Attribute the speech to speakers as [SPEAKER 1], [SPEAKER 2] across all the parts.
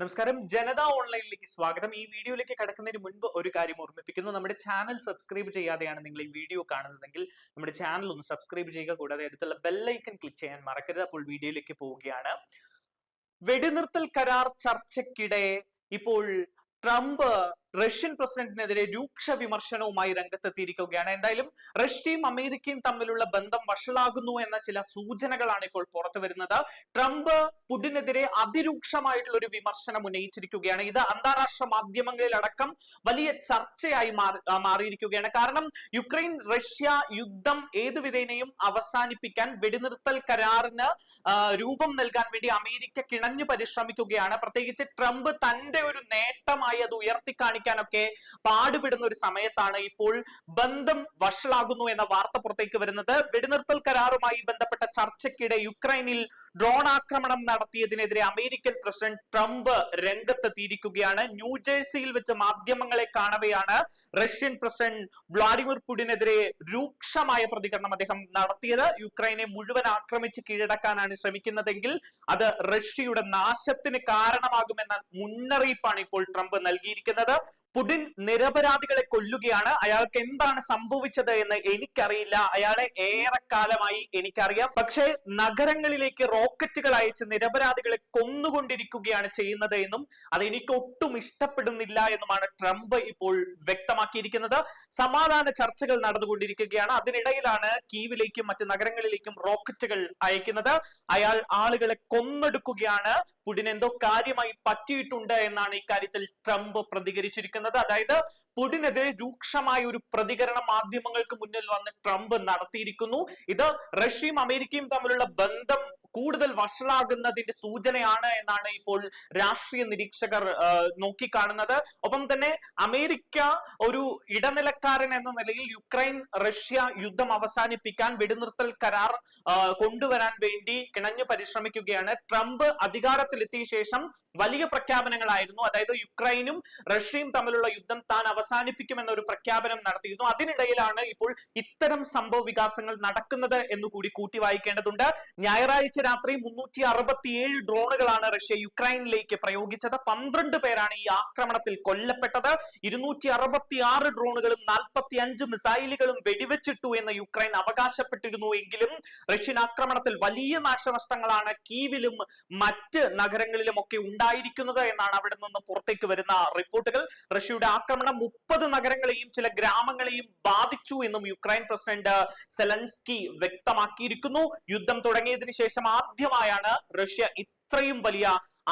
[SPEAKER 1] നമസ്കാരം. ജനത ഓൺലൈനിലേക്ക് സ്വാഗതം. ഈ വീഡിയോയിലേക്ക് കടക്കുന്നതിന് മുൻപ് ഒരു കാര്യം ഓർമ്മിപ്പിക്കുന്നു. നമ്മുടെ ചാനൽ സബ്സ്ക്രൈബ് ചെയ്യാതെയാണ് നിങ്ങൾ ഈ വീഡിയോ കാണുന്നതെങ്കിൽ നമ്മുടെ ചാനൽ ഒന്ന് സബ്സ്ക്രൈബ് ചെയ്യുക. കൂടാതെ അടുത്തുള്ള ബെല്ലൈക്കൺ ക്ലിക്ക് ചെയ്യാൻ മറക്കരുത്. അപ്പോൾ വീഡിയോയിലേക്ക് പോവുകയാണ്. വെടിനിർത്തൽ കരാർ ചർച്ചയ്ക്കിടെ ഇപ്പോൾ ട്രംപ് റഷ്യൻ പ്രസിഡന്റിനെതിരെ രൂക്ഷ വിമർശനവുമായി രംഗത്തെത്തിയിരിക്കുകയാണ്. എന്തായാലും റഷ്യയും അമേരിക്കയും തമ്മിലുള്ള ബന്ധം വഷളാകുന്നു എന്ന ചില സൂചനകളാണ് ഇപ്പോൾ പുറത്തു വരുന്നത്. ട്രംപ് പുടിനെതിരെ അതിരൂക്ഷമായിട്ടുള്ള ഒരു വിമർശനം ഉന്നയിച്ചിരിക്കുകയാണ്. ഇത് അന്താരാഷ്ട്ര മാധ്യമങ്ങളിൽ അടക്കം വലിയ ചർച്ചയായി മാറി മാറിയിരിക്കുകയാണ്. കാരണം യുക്രൈൻ റഷ്യ യുദ്ധം ഏതുവിധേനയും അവസാനിപ്പിക്കാൻ വെടിനിർത്തൽ കരാറിന് രൂപം നൽകാൻ വേണ്ടി അമേരിക്ക കിണഞ്ഞു പരിശ്രമിക്കുകയാണ്. പ്രത്യേകിച്ച് ട്രംപ് തന്റെ ഒരു നേട്ടമായി അത് ഉയർത്തിക്കാണിക്കാനൊക്കെ പാടുപെടുന്ന ഒരു സമയത്താണ് ഇപ്പോൾ ബന്ധം വഷളാകുന്നു എന്ന വാർത്ത പുറത്തേക്ക് വരുന്നത്. വെടിനിർത്തൽ കരാറുമായി ബന്ധപ്പെട്ട ചർച്ചയ്ക്കിടെ യുക്രൈനിൽ ഡ്രോൺ ആക്രമണം നടത്തിയതിനെതിരെ അമേരിക്കൻ പ്രസിഡന്റ് ട്രംപ് രംഗത്തെത്തിയിരിക്കുകയാണ്. ന്യൂജേഴ്സിയിൽ വെച്ച് മാധ്യമങ്ങളെ കാണവെയാണ് റഷ്യൻ പ്രസിഡന്റ് വ്ളാഡിമിർ പുടിനെതിരെ രൂക്ഷമായ പ്രതികരണം അദ്ദേഹം നടത്തിയത്. യുക്രൈനെ മുഴുവൻ ആക്രമിച്ച് കീഴടക്കാനാണ് ശ്രമിക്കുന്നതെങ്കിൽ അത് റഷ്യയുടെ നാശത്തിന് കാരണമാകുമെന്ന മുന്നറിയിപ്പാണ് ഇപ്പോൾ ട്രംപ് നൽകിയിരിക്കുന്നത്. പുടിൻ നിരപരാധികളെ കൊല്ലുകയാണ്. അയാൾക്ക് എന്താണ് സംഭവിച്ചത് എന്ന് എനിക്കറിയില്ല. അയാളെ ഏറെക്കാലമായി എനിക്കറിയാം. പക്ഷേ നഗരങ്ങളിലേക്ക് റോക്കറ്റുകൾ അയച്ച് നിരപരാധികളെ കൊന്നുകൊണ്ടിരിക്കുകയാണ് ചെയ്യുന്നത് എന്നും അത് എനിക്ക് ഒട്ടും ഇഷ്ടപ്പെടുന്നില്ല എന്നുമാണ് ട്രംപ് ഇപ്പോൾ വ്യക്തമാക്കിയിരിക്കുന്നത്. സമാധാന ചർച്ചകൾ നടന്നുകൊണ്ടിരിക്കുകയാണ്. അതിനിടയിലാണ് കീവിലേക്കും മറ്റ് നഗരങ്ങളിലേക്കും റോക്കറ്റുകൾ അയക്കുന്നത്. അയാൾ ആളുകളെ കൊന്നെടുക്കുകയാണ്. പുടിൻ എന്തോ കാര്യമായി പറ്റിയിട്ടുണ്ട് എന്നാണ് ഇക്കാര്യത്തിൽ ട്രംപ് പ്രതികരിച്ചിരിക്കുന്നത്. അതായത് പുടിനെതിരെ രൂക്ഷമായ ഒരു പ്രതികരണം മാധ്യമങ്ങൾക്ക് മുന്നിൽ വന്ന് ട്രംപ് നടത്തിയിരിക്കുന്നു. ഇത് റഷ്യയും അമേരിക്കയും തമ്മിലുള്ള ബന്ധം കൂടുതൽ വഷളാകുന്നതിന്റെ സൂചനയാണ് എന്നാണ് ഇപ്പോൾ രാഷ്ട്രീയ നിരീക്ഷകർ നോക്കിക്കാണുന്നത്. ഒപ്പം തന്നെ അമേരിക്ക ഒരു ഇടനിലക്കാരൻ എന്ന നിലയിൽ യുക്രൈൻ റഷ്യ യുദ്ധം അവസാനിപ്പിക്കാൻ വെടിനിർത്തൽ കരാർ കൊണ്ടുവരാൻ വേണ്ടി കിണഞ്ഞു പരിശ്രമിക്കുകയാണ്. ട്രംപ് അധികാരത്തിലെത്തിയ ശേഷം വലിയ പ്രഖ്യാപനങ്ങളായിരുന്നു. അതായത് യുക്രൈനും റഷ്യയും തമ്മിലുള്ള യുദ്ധം താൻ അവസാനിപ്പിക്കുമെന്ന ഒരു പ്രഖ്യാപനം നടത്തിയിരുന്നു. അതിനിടയിലാണ് ഇപ്പോൾ ഇത്തരം സംഭവ വികാസങ്ങൾ നടക്കുന്നത് എന്ന് കൂടി കൂട്ടി വായിക്കേണ്ടതുണ്ട്. ഞായറാഴ്ച രാത്രി മുന്നൂറ്റി അറുപത്തിയേഴ് ഡ്രോണുകളാണ് റഷ്യ യുക്രൈനിലേക്ക് പ്രയോഗിച്ചത്. പന്ത്രണ്ട് പേരാണ് ഈ ആക്രമണത്തിൽ കൊല്ലപ്പെട്ടത്. ഇരുന്നൂറ്റി അറുപത്തി ആറ് ഡ്രോണുകളും നാൽപ്പത്തി അഞ്ച് മിസൈലുകളും വെടിവെച്ചിട്ടു എന്ന് യുക്രൈൻ അവകാശപ്പെട്ടിരുന്നു എങ്കിലും റഷ്യൻ ആക്രമണത്തിൽ വലിയ നാശനഷ്ടങ്ങളാണ് കീവിലും മറ്റ് നഗരങ്ങളിലും ഒക്കെ ഉണ്ടായിരിക്കുന്നത് എന്നാണ് അവിടെ നിന്ന് പുറത്തേക്ക് വരുന്ന റിപ്പോർട്ടുകൾ. റഷ്യയുടെ ആക്രമണം മുപ്പത് നഗരങ്ങളെയും ചില ഗ്രാമങ്ങളെയും ബാധിച്ചു എന്നും യുക്രൈൻ പ്രസിഡന്റ് സെലൻസ്കി വ്യക്തമാക്കിയിരിക്കുന്നു. യുദ്ധം തുടങ്ങിയതിനു ശേഷം ആദ്യമായാണ് റഷ്യ ഇത്രയും വലിയ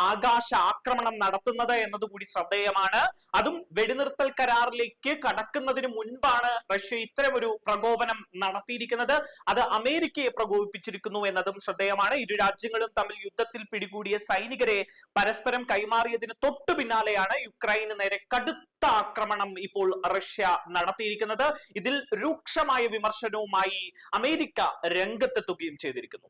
[SPEAKER 1] ആകാശ ആക്രമണം നടത്തുന്നത് എന്നതുകൂടി ശ്രദ്ധേയമാണ്. അതും വെടിനിർത്തൽ കരാറിലേക്ക് കടക്കുന്നതിന് മുൻപാണ് റഷ്യ ഇത്തരം ഒരു പ്രകോപനം നടത്തിയിരിക്കുന്നത്. അത് അമേരിക്കയെ പ്രകോപിപ്പിച്ചിരിക്കുന്നു എന്നതും ശ്രദ്ധേയമാണ്. ഇരു രാജ്യങ്ങളും തമ്മിൽ യുദ്ധത്തിൽ പിടികൂടിയ സൈനികരെ പരസ്പരം കൈമാറിയതിന് തൊട്ടു പിന്നാലെയാണ് യുക്രൈന് നേരെ കടുത്ത ആക്രമണം ഇപ്പോൾ റഷ്യ നടത്തിയിരിക്കുന്നത്. ഇതിൽ രൂക്ഷമായ വിമർശനവുമായി അമേരിക്ക രംഗത്തെത്തുകയും ചെയ്തിരിക്കുന്നു.